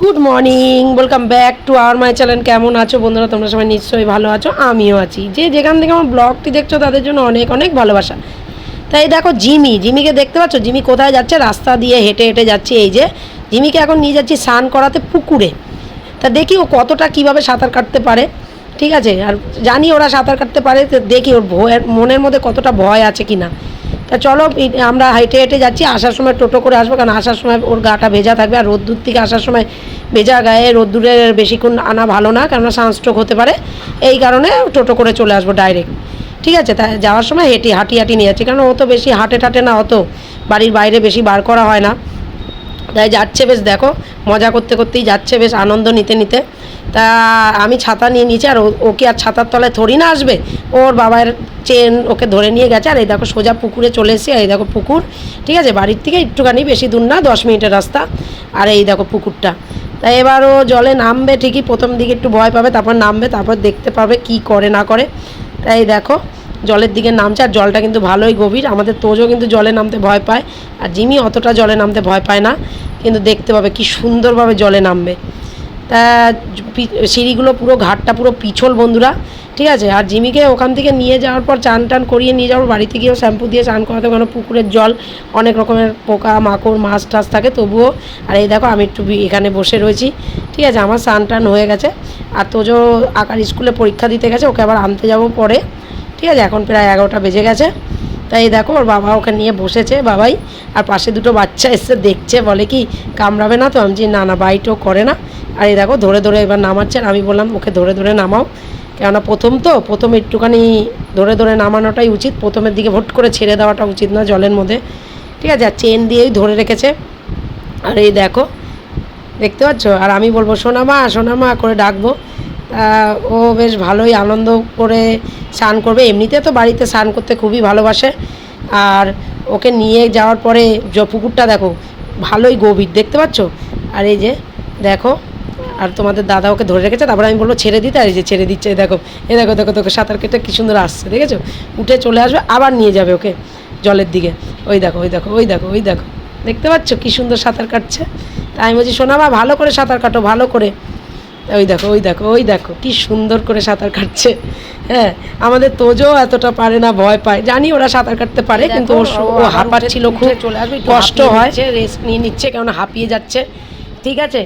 Good morning welcome back to our my channel কেমন আছো বন্ধুরা? তোমরা সবাই নিশ্চয়ই ভালো আছো, আমিও আছি। যে যেখান থেকে আমার ব্লগটি দেখছ, তাদের জন্য অনেক অনেক ভালোবাসা। তাই দেখো, জিমি, জিমিকে দেখতে পাচ্ছ? জিমি কোথায় যাচ্ছে? রাস্তা দিয়ে হেঁটে হেঁটে যাচ্ছে এই যে। জিমিকে এখন নিয়ে যাচ্ছি স্নান করাতে পুকুরে। তা দেখি ও কতটা কীভাবে সাঁতার কাটতে পারে, ঠিক আছে? আর জানি ওরা সাঁতার কাটতে পারে দেখি ওর ভয়ের, মনের মধ্যে কতটা ভয় আছে কি না তা চলো আমরা হেঁটে হেঁটে যাচ্ছি, আসার সময় টোটো করে আসব, কারণ আসার সময় ওর গাটা ভেজা থাকবে, আর রোদ্দুর থেকে আসার সময় ভেজা গায়ে রোদ্দুরে বেশিক্ষণ আনা ভালো না, কেননা সানস্ট্রোক হতে পারে, এই কারণে টোটো করে চলে আসব ডাইরেক্ট। ঠিক আছে, তা যাওয়ার সময় হেঁটে, হাঁটি হাঁটি নিয়ে যাচ্ছি, কারণ ও তো বেশি হাঁটে টাটে না, অত বাড়ির বাইরে বেশি বার করা হয় না। তাই যাচ্ছে বেশ, দেখো, মজা করতে করতেই যাচ্ছে বেশ, আনন্দ নিতে নিতে। তা আমি ছাতা নিয়ে নিয়েছি আর ওকে আর ছাতার তলায় থরি না আসবে। ওর বাবার চেন ওকে ধরে নিয়ে গেছে আর এই দেখো সোজা পুকুরে চলে এসেছি আর এই দেখো পুকুর, ঠিক আছে? বাড়ির থেকে একটুখানি বেশি দূর না, দশ মিনিটের রাস্তা। আর এই দেখো পুকুরটা। তাই এবার ও জলে নামবে ঠিকই, প্রথম দিকে একটু ভয় পাবে, তারপর নামবে, তারপর দেখতে পাবে কি করে, না করে। তাই দেখো জলের দিকে নামছে আর জলটা কিন্তু ভালোই গভীর, আমাদের তোজও কিন্তু জলে নামতে ভয় পায়। আর জিমি অতটা জলে নামতে ভয় পায় না, কিন্তু দেখতে পাবে কি সুন্দরভাবে জলে নামবে। তা সিঁড়িগুলো পুরো ঘাটটা পুরো পিছল বন্ধুরা, ঠিক আছে? আর জিমিকে ওখান থেকে নিয়ে যাওয়ার পর চান টান করিয়ে নিয়ে যাওয়ার বাড়িতে গিয়েও শ্যাম্পু দিয়ে চান করাতে কারণ পুকুরের জল অনেক রকমের পোকা, মাকড়, মাছ টাছ থাকে তবুও। আর এই দেখো, আমি একটু এখানে বসে রয়েছি, ঠিক আছে? আমার চান টান হয়ে গেছে। আর তোজো আঁকার স্কুলে পরীক্ষা দিতে গেছে, ওকে আবার আনতে যাব পরে, ঠিক আছে? এখন প্রায় এগারোটা বেজে গেছে। তাই দেখো, ওর বাবা ওকে নিয়ে বসেছে, বাবাই। আর পাশে দুটো বাচ্চা এসে দেখছে, বলে কি, কামড়াবে না তো? আমি যে না না বাইটও করে না। আর এই দেখো, ধরে ধরে এবার নামাচ্ছে। আর আমি বললাম, ওকে ধরে ধরে নামাও। কেননা প্রথম তো, প্রথম একটুখানি ধরে ধরে নামানোটাই উচিত। প্রথমের দিকে ভোট করে ছেড়ে দেওয়াটা উচিত না জলের মধ্যে। ঠিক আছে, আর চেন দিয়েই ধরে রেখেছে। আর এই দেখো, দেখতে পাচ্ছ? আর আমি বলব, সোনামা সোনামা, করে ডাকবো। ও বেশ ভালোই আনন্দ করে স্নান করবে। এমনিতে তো বাড়িতে স্নান করতে খুবই ভালোবাসে। আর ওকে নিয়ে যাওয়ার পরে পুকুরটা দেখো, ভালোই গভীর, দেখতে পাচ্ছ? আর এই যে, দেখো, আর তোমাদের দাদা ওকে ধরে রেখেছে, তারপরে আমি বলব, ছেড়ে দিতে। আর এই যে, ছেড়ে দিচ্ছে। দেখো এ দেখো দেখো দেখো, সাঁতার কেটে কী সুন্দর আসছে, দেখেছ? উঠে চলে আসবে, আবার নিয়ে যাবে ওকে জলের দিকে। ওই দেখো ওই দেখো ওই দেখো ওই দেখো, দেখতে পাচ্ছ কী সুন্দর সাঁতার কাটছে? তাই আমি বলছি মা, ভালো করে সাঁতার কাটো, ভালো করে। ওই দেখো ওই দেখো ওই দেখো কি সুন্দর করে সাঁতার কাটছে। হ্যাঁ আমাদের তোজো এতটা পারে না ভয় পায়। জানি ওরা সাঁতার কাটতে পারে কিন্তু ও হাঁপাচ্ছিল খুব চলে আসবে কষ্ট হয়। রেস্ট নিয়ে নিচ্ছে কেননা হাঁপিয়ে যাচ্ছে। ঠিক আছে?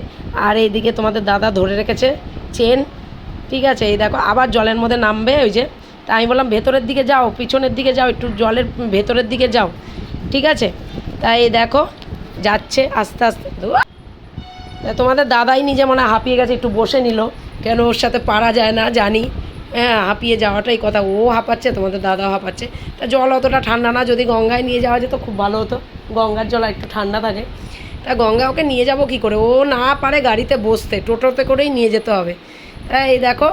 আর এইদিকে তোমাদের দাদা ধরে রেখেছে চেন। ঠিক আছে? এই দেখো আবার জলের মধ্যে নামবে ওই যে। তা আমি বললাম ভেতরের দিকে যাও পিছনের দিকে যাও একটু জলের ভেতরের দিকে যাও। ঠিক আছে? তাই দেখো যাচ্ছে আস্তে আস্তে। তোমাদের দাদাই নিজে মনে হাঁপিয়ে গেছে, একটু বসে নিল। কেন ওর সাথে পারা যায় না, জানি। হ্যাঁ হাঁপিয়ে যাওয়াটাই কথা। ও হাঁপাচ্ছে, তোমাদের দাদাও হাঁপাচ্ছে। তা জল অতটা ঠান্ডা না, যদি গঙ্গায় নিয়ে যাওয়া যেত, খুব ভালো হতো। গঙ্গার জল একটু ঠান্ডা থাকে। তা গঙ্গা ওকে নিয়ে যাব কি করে? ও না পারে গাড়িতে বসতে, টোটোতে করেই নিয়ে যেতে হবে। তাই এই দেখো,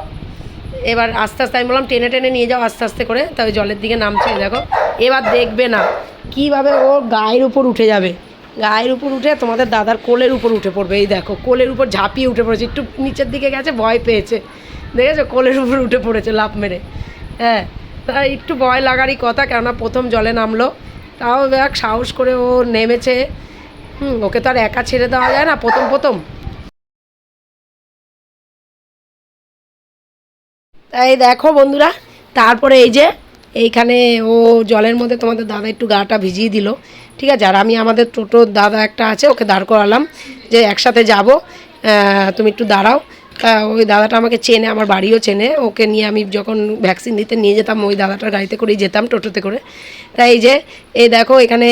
এবার আস্তে আস্তে আমি বললাম, টেনে টেনে নিয়ে যাও আস্তে আস্তে করে। তা ওই জলের দিকে নামছে, দেখো। এবার দেখবে না, কীভাবে ও গায়ের উপর উঠে যাবে। গায়ের উপর উঠে তোমাদের দাদার কোলের উপর উঠে পড়বে। এই দেখো, কোলের উপর ঝাঁপিয়ে উঠে পড়েছে, একটু নিচের দিকে গেছে, ভয় পেয়েছে। দেখেছ? কোলের উপর উঠে পড়েছে, লাফ মেরে। হ্যাঁ তা একটু ভয় লাগারই কথা, কেননা প্রথম জলে নামলো। তাও দেখ সাহস করে ও নেমেছে। হুম, ওকে তো আর একা ছেড়ে দেওয়া যায় না, প্রথম প্রথম। তাই দেখো বন্ধুরা, তারপরে এই যে, এইখানে ও জলের মধ্যে তোমাদের দাদা একটু গাটা ভিজিয়ে দিল। ঠিক আছে? আর আমি আমাদের টোটোর দাদা একটা আছে, ওকে দাঁড় করালাম যে একসাথে যাব। তুমি একটু দাঁড়াও। তা ওই দাদাটা আমাকে চেনে, আমার বাড়িও চেনে। ওকে নিয়ে আমি যখন ভ্যাকসিন দিতে নিয়ে যেতাম, ওই দাদাটার গাড়িতে করেই যেতাম, টোটোতে করে। তাই এই যে, এই দেখো, এখানে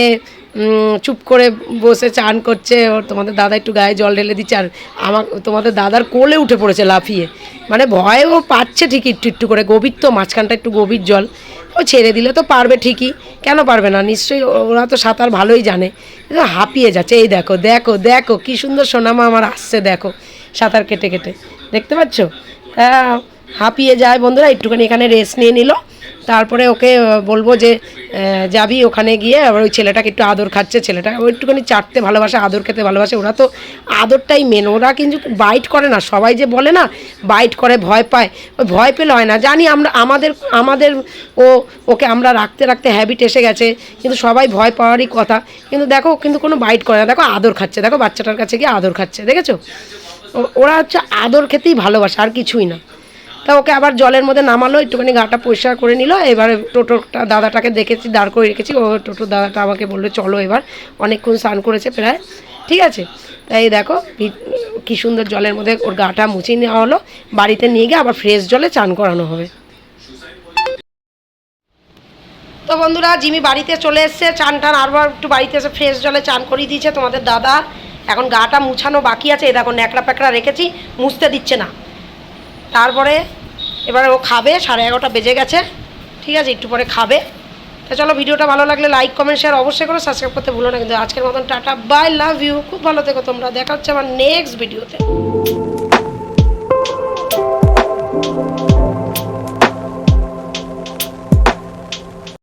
চুপ করে বসে চান করছে। ওর তোমাদের দাদা একটু গায়ে জল ঢেলে দিচ্ছে। আর আমার, তোমাদের দাদার কোলে উঠে পড়েছে লাফিয়ে। মানে ভয় ও পাচ্ছে ঠিকই একটু একটু করে। গভীর তো, মাঝখানটা একটু গভীর জল। ও ছেড়ে দিলে তো পারবে ঠিকই। কেন পারবে না? নিশ্চয়ই ওরা তো সাঁতার ভালোই জানে। হাঁপিয়ে যাচ্ছে। এই দেখো দেখো দেখো, কি সুন্দর সোনামা আমার আসছে, দেখো, সাঁতার কেটে কেটে। দেখতে পাচ্ছ? হাঁপিয়ে যায় বন্ধুরা, একটুখানি এখানে রেস্ট নিয়ে নিল। তারপরে ওকে বলব যে যাবি ওখানে গিয়ে, আবার ওই ছেলেটাকে একটু আদর খাচ্ছে। ছেলেটা ও একটুখানি চাটতে ভালোবাসে, আদর খেতে ভালোবাসে। ওরা তো আদরটাই মেন ওরা কিন্তু বাইট করে না। সবাই যে বলে না বাইট করে, ভয় পায়। ওই ভয় পেলে হয় না। জানি আমরা, আমাদের আমাদের ও, ওকে আমরা রাখতে রাখতে হ্যাবিট এসে গেছে। কিন্তু সবাই ভয় পাওয়ারই কথা। কিন্তু দেখো, কিন্তু কোনো বাইট করে না। দেখো, আদর খাচ্ছে। দেখো, বাচ্চাটার কাছে গিয়ে আদর খাচ্ছে। দেখেছ? ওরা হচ্ছে আদর খেতেই ভালোবাসে, আর কিছুই না। তা ওকে আবার জলের মধ্যে নামালো, একটুখানি গাটা পরিষ্কার করে নিল, এবারে টোটোটা দাদাটাকে দেখেছি, দাঁড় করে রেখেছি, ও টোটো দাদাটা আমাকে বলল, চলো এবার। অনেকক্ষণ স্নান করেছে প্রায়, ঠিক আছে? তাই দেখো, কি সুন্দর জলের মধ্যে ওর গাটা মুছিয়ে নেওয়া হলো, বাড়িতে নিয়ে গিয়ে আবার ফ্রেশ জলে চান করানো হবে। তো বন্ধুরা, জিমি বাড়িতে চলে এসছে চান টান আরবার একটু বাড়িতে এসে ফ্রেশ জলে চান করিয়ে দিয়েছে তোমাদের দাদা। এখন গাটা মুছানো বাকি আছে এ দেখো ন্যাকড়া প্যাকড়া রেখেছি, মুছতে দিচ্ছে না। তারপরে এবারে ও খাবে, সাড়ে এগারোটা বেজে গেছে, ঠিক আছে, একটু পরে খাবে। তো চলো, ভিডিওটা ভালো লাগলে লাইক কমেন্ট শেয়ার অবশ্যই করে সাবস্ক্রাইব করতে ভুলো না। কিন্তু আজকের মতন টাটা বাই লাভ ইউ খুব ভালো থেকো তোমরা, দেখা হচ্ছে আমার নেক্সট ভিডিওতে